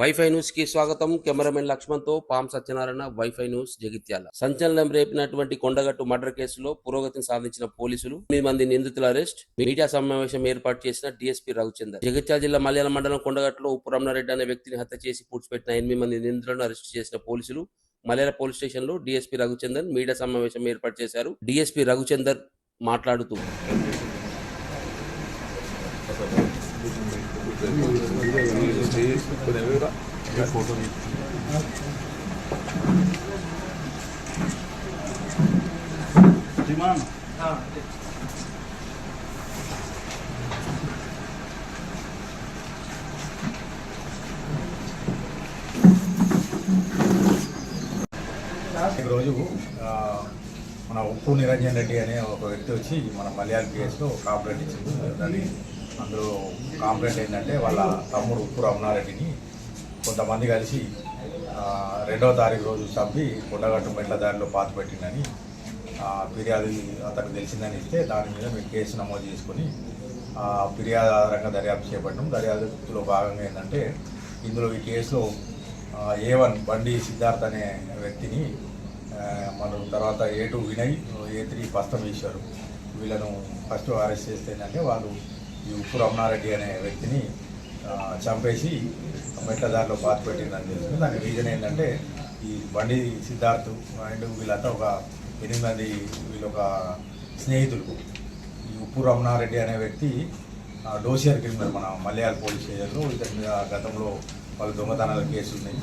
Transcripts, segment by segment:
Wifi న్యూస్కి స్వాగతం. Cameraman లక్ష్మణ్తో పాం సత్యనారాయణ వైఫై న్యూస్ జగిత్యాల. సంచలనం రేపినటువంటి కొండగట్టు మర్డర్ కేసులో పురోగతిని సాధించిన పోలీసులు ఎనిమిది మంది నిందితుల అరెస్ట్. మీడియా సమావేశం ఏర్పాటు చేసిన డిఎస్పీ రవిచందర్. జగిత్యాల జిల్లా మలయాళ మండలం కొండగట్టులో ఉప్పు రమణారెడ్డి అనే వ్యక్తిని హత్య చేసి పూడ్చిపెట్టిన ఎనిమిది మంది నిందితులను అరెస్ట్ చేసిన పోలీసులు మలయాళ పోలీస్ స్టేషన్లో డిఎస్పీ రఘుచందర్ మీడియా సమావేశం ఏర్పాటు చేశారు. డిఎస్పీ రఘుచందర్ మాట్లాడుతూ ఈరోజు మన ఉప్పు నిరంజన్ రెడ్డి అనే ఒక వ్యక్తి వచ్చి మన మలయాళం కేసులో రెడ్డి ఇచ్చింది. దాన్ని అందులో కాంప్లైంట్ ఏంటంటే వాళ్ళ తమ్ముడు ఉప్పు రమణారెడ్డిని కొంతమంది కలిసి రెండవ తారీఖు రోజు చంపి కొండగట్టు మెట్ల దారిలో పాతి పెట్టిందని ఫిర్యాదు అతనికి తెలిసిందని ఇస్తే దాని మీద మేము కేసు నమోదు చేసుకొని ఫిర్యాదు ఆధారంగా దర్యాప్తు చేపట్టడం దర్యాప్తులో భాగంగా ఏంటంటే ఇందులో ఈ కేసులో ఏ వన్ బండి సిద్ధార్థ్ అనే వ్యక్తిని మనం తర్వాత A two Vinay A three పస్తం వేశారు. వీళ్ళను ఫస్ట్ అరెస్ట్ చేస్తే ఏంటంటే వాళ్ళు ఈ ఉప్పు రమణారెడ్డి అనే వ్యక్తిని చంపేసి మెట్ల దారిలో పాత పెట్టిందని తెలుసుకుని దానికి రీజన్ ఏంటంటే ఈ బండి సిద్ధార్థ్ అండ్ వీళ్ళంతా ఒక ఎనిమిది మంది వీళ్ళు ఒక స్నేహితులు. ఈ ఉప్పు రమణారెడ్డి అనే వ్యక్తి డోసియర్ క్రిమినల్ మన మలయాళ పోలీస్ స్టేషన్లో. ఇతని మీద గతంలో వాళ్ళు దొంగతనాల కేసు ఉన్నాయి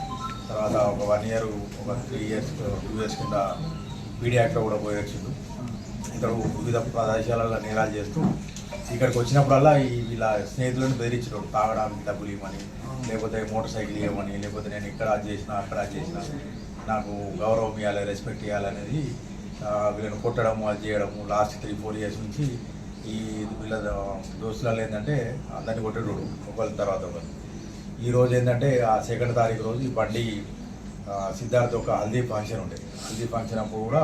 తర్వాత ఒక వన్ ఇయర్ ఒక త్రీ ఇయర్స్ టూ ఇయర్స్ కింద పీడీ కూడా పోయి వచ్చిండు. ఇతడు వివిధ ప్రదేశాలలో నేరాలు చేస్తూ ఇక్కడికి వచ్చినప్పుడల్లా ఇలా వీళ్ళ స్నేహితులను బెదిరించడం తాగడానికి డబ్బులు ఇవ్వమని లేకపోతే మోటార్ సైకిల్ ఇవ్వమని లేకపోతే నేను ఇక్కడ అది చేసిన అక్కడ అది చేసిన నాకు గౌరవం ఇవ్వాలి రెస్పెక్ట్ ఇవ్వాలనేది వీళ్ళని కొట్టడము అది చేయడము లాస్ట్ త్రీ ఫోర్ ఇయర్స్ నుంచి ఈ వీళ్ళ దోస్తులలో ఏంటంటే అందరినీ కొట్టేటోడు ఒకరి తర్వాత ఒకరు ఈ రోజు ఏంటంటే ఆ సెకండ్ తారీఖు రోజు ఈ బండి సిద్ధార్థ్ ఒక హల్దీ ఫంక్షన్ ఉండేది హల్దీ ఫంక్షన్ అప్పుడు కూడా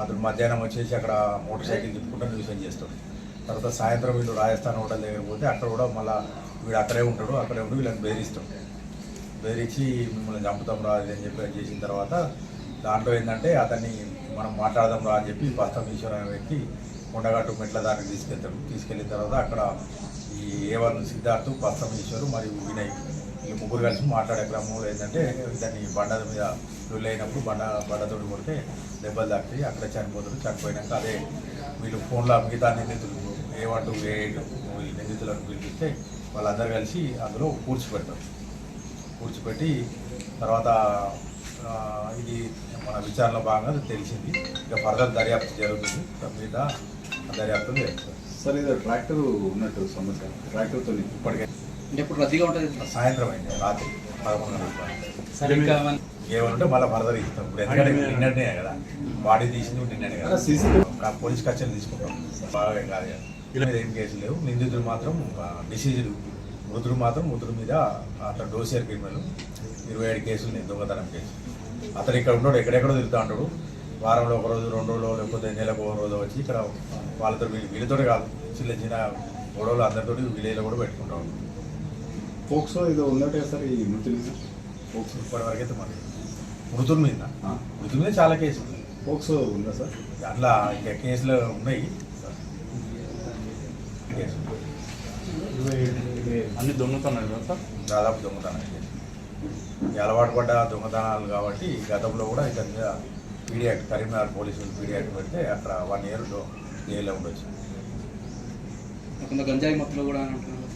అతను మధ్యాహ్నం వచ్చేసి అక్కడ మోటార్ సైకిల్ తిప్పుకుంటూ న్యూసెన్ చేస్తాడు. తర్వాత సాయంత్రం వీళ్ళు రాజస్థాన్ హోటల్ దగ్గర పోతే అక్కడ కూడా మళ్ళీ వీడు అక్కడే ఉంటాడు అక్కడే ఉండి వీళ్ళని బెదిరిస్తాడు బెదిరించి మిమ్మల్ని చంపుతాం రా అని చెప్పి అది చేసిన తర్వాత దాంట్లో ఏంటంటే అతన్ని మనం మాట్లాడదాం రా అని చెప్పి బస్తం ఈశ్వర్ అనే వ్యక్తి కొండగట్టు మెట్ల దానికి తీసుకెళ్తాడు. తీసుకెళ్ళిన తర్వాత అక్కడ ఈ ఏవన్ సిద్ధార్థ్ బస్తం ఈశ్వరు మరియు వినయ్ ఈ ముగ్గురు కలిసి మాట్లాడే క్రమంలో ఏంటంటే దాన్ని బండ మీద లొల్లి బండ బండతోటి కొడితే దెబ్బలు తాకుతాయి అక్కడ చనిపోతారు చనిపోయినాక అదే వీళ్ళు ఫోన్లో మిగతా నిందితులు A one two A eight నిందితులను పిలిపిస్తే వాళ్ళందరూ కలిసి అందులో పూడ్చిపెడతారు పూడ్చిపెట్టి తర్వాత ఇది మన విచారణలో భాగంగా తెలిసింది. ఇక ఫర్దర్ దర్యాప్తు జరుగుతుంది. మీద దర్యాప్తు చేస్తారు. సార్ ఇది ట్రాక్టర్ ఉన్నట్టు సమస్య ట్రాక్టర్తో ఇప్పటికే అంటే ఇప్పుడు రద్దీగా ఉంటుంది? సాయంత్రం అయింది రాత్రి పదకొండు ఏమంటే మళ్ళీ ఫర్దర్ ఇస్తాం. ఇప్పుడు ఎందుకంటే నిన్ననే కదా. బాడీ తీసింది నిన్ననే కదా. సీసీ ఆ పోలీస్ కస్టడీ తీసుకుంటాం. బాగా ఏం కాదు మీద ఏం కేసులు లేవు. నిందితులు మాత్రం డిసీజులు మృతుడు మాత్రం మృతుడు మీద అతను డోసియర్ క్రిమినల్ ఇరవై ఏడు కేసులు ఉన్నాయి దొంగతనం కేసు. అతను ఇక్కడ ఉన్నాడు ఎక్కడెక్కడో తిరుగుతూ ఉంటాడు. వారంలో ఒక రోజు రెండు రోజులు లేకపోతే నెలకు ఒక రోజు వచ్చి ఇక్కడ వాళ్ళతో వీళ్ళ వీళ్ళతోటి కాదు. చిన్న చిన్న గొడవలు అందరితోటి విలేజ్లో కూడా పెట్టుకుంటా ఫోక్స్లో ఇది ఉన్నట్టు సార్ ఈ మృతులు ఫోక్స్ ఇప్పటివరకు అయితే మరి మృతుల మీద. మృతుల మీద చాలా కేసులు. ఫోక్స్ ఉందా సార్? దాంట్లో ఇంకా కేసులు ఉన్నాయి. అన్ని దొంగతనాలు కదా సార్? దాదాపు దొంగతనాలు. ఈ అలవాటు పడ్డ దొంగతనాలు కాబట్టి గతంలో కూడా ఇతని మీద పీడీ యాక్ట్ కరీంనగర్ పోలీసులు పీడీ యాక్ట్ పెడితే అక్కడ వన్ ఇయర్ జైల్లో ఉండొచ్చు. కొంత గంజాయి మత్తులో కూడా అంటున్నారు.